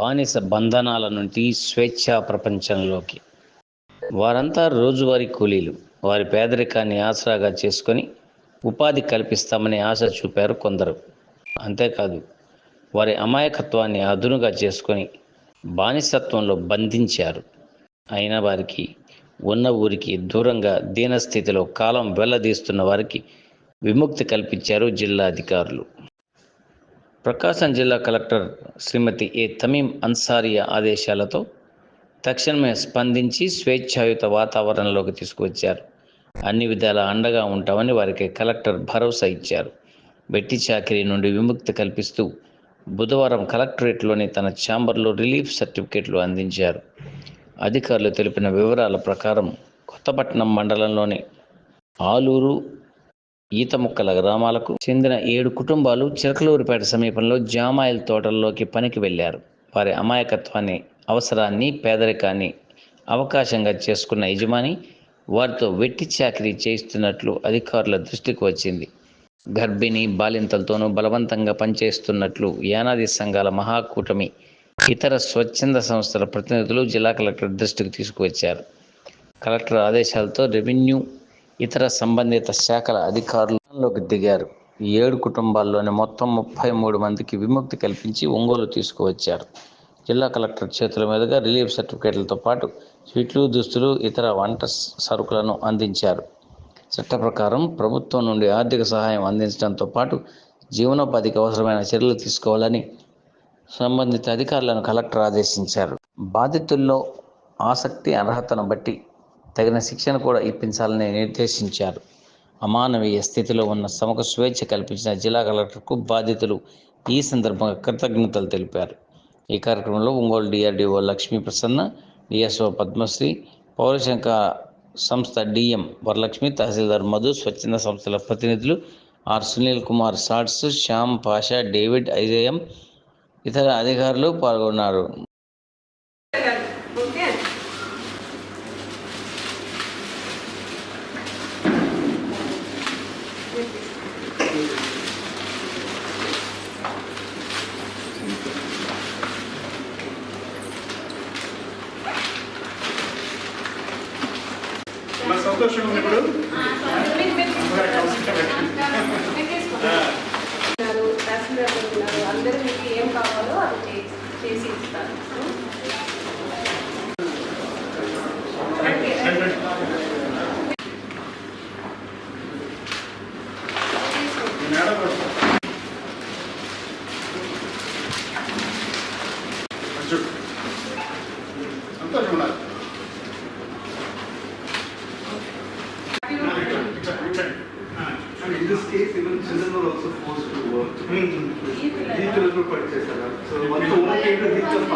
బానిస బంధనాల నుండి స్వేచ్ఛా ప్రపంచంలోకి. వారంతా రోజువారీ కూలీలు. వారి పేదరికాన్ని ఆసరాగా చేసుకొని ఉపాధి కల్పిస్తామని ఆశ చూపారు కొందరు. అంతేకాదు వారి అమాయకత్వాన్ని అదునుగా చేసుకొని బానిసత్వంలో బంధించారు. అయిన వారికి ఉన్న ఊరికి దూరంగా దీనస్థితిలో కాలం వెల్లదీస్తున్న వారికి విముక్తి కల్పించారు జిల్లా అధికారులు ప్రకాశం జిల్లా కలెక్టర్ శ్రీమతి ఏ తమీం అన్సారియా ఆదేశాలతో తక్షణమే స్పందించి స్వేచ్ఛాయుత వాతావరణంలోకి తీసుకువచ్చారు. అన్ని విధాల అండగా ఉంటామని వారికి కలెక్టర్ భరోసా ఇచ్చారు. వెట్టి చాకిరీ నుండి విముక్తి కల్పిస్తూ బుధవారం కలెక్టరేట్లోని తన ఛాంబర్లో రిలీఫ్ సర్టిఫికేట్లు అందించారు. అధికారులు తెలిపిన వివరాల ప్రకారం కొత్తపట్నం మండలంలోని ఆలూరు ఈతముక్కల గ్రామాలకు చెందిన ఏడు కుటుంబాలు చిరకలూరుపేట సమీపంలో జామాయిల్ తోటల్లోకి పనికి వెళ్ళారు వారి అమాయకత్వాన్ని అవసరాన్ని పేదరికాన్ని అవకాశంగా చేసుకున్న యజమాని వారితో వెట్టి చాకరీ చేయిస్తున్నట్లు అధికారుల దృష్టికి వచ్చింది. గర్భిణీ బాలింతలతోనూ బలవంతంగా పనిచేస్తున్నట్లు యానాది సంఘాల మహాకూటమి ఇతర స్వచ్ఛంద సంస్థల ప్రతినిధులు జిల్లా కలెక్టర్ దృష్టికి తీసుకువచ్చారు. కలెక్టర్ ఆదేశాలతో రెవెన్యూ ఇతర సంబంధిత శాఖల అధికారులలోకి దిగారు. ఈ ఏడు కుటుంబాల్లోని మొత్తం ముప్పై మూడు మందికి విముక్తి కల్పించి ఒంగోలు తీసుకువచ్చారు. జిల్లా కలెక్టర్ చేతుల మీదుగా రిలీఫ్ సర్టిఫికేట్లతో పాటు స్వీట్లు దుస్తులు ఇతర వంట సరుకులను అందించారు. చట్ట ప్రకారం ప్రభుత్వం నుండి ఆర్థిక సహాయం అందించడంతో పాటు జీవనోపాధికి అవసరమైన చర్యలు తీసుకోవాలని సంబంధిత అధికారులను కలెక్టర్ ఆదేశించారు. బాధితుల్లో ఆసక్తి అర్హతను బట్టి తగిన శిక్షణ కూడా ఇప్పించాలని నిర్దేశించారు. అమానవీయ స్థితిలో ఉన్న సమకు స్వేచ్ఛ కల్పించిన జిల్లా కలెక్టర్కు బాధితులు ఈ సందర్భంగా కృతజ్ఞతలు తెలిపారు. ఈ కార్యక్రమంలో ఒంగోలు డిఆర్డిఓ లక్ష్మీ ప్రసన్న డిఎస్ఓ పద్మశ్రీ పౌరశంక సంస్థ డిఎం వరలక్ష్మి తహసీల్దార్ మధు స్వచ్ఛంద సంస్థల ప్రతినిధులు ఆర్ సునీల్ కుమార్ సాట్స్ శ్యామ్ పాషా డేవిడ్ ఐజయం ఇతర అధికారులు పాల్గొన్నారు. మరి సంతోషం ఉంది ఇప్పుడు? అందరూ మీకు ఏం కావాలో అది చేసి ఇస్తారు సంతోషం this case, even children were also forced to work. ఈ పిల్లలు కూడా పనిచేశారు సో మొత్తం ఓకే హిట్ ఆఫ్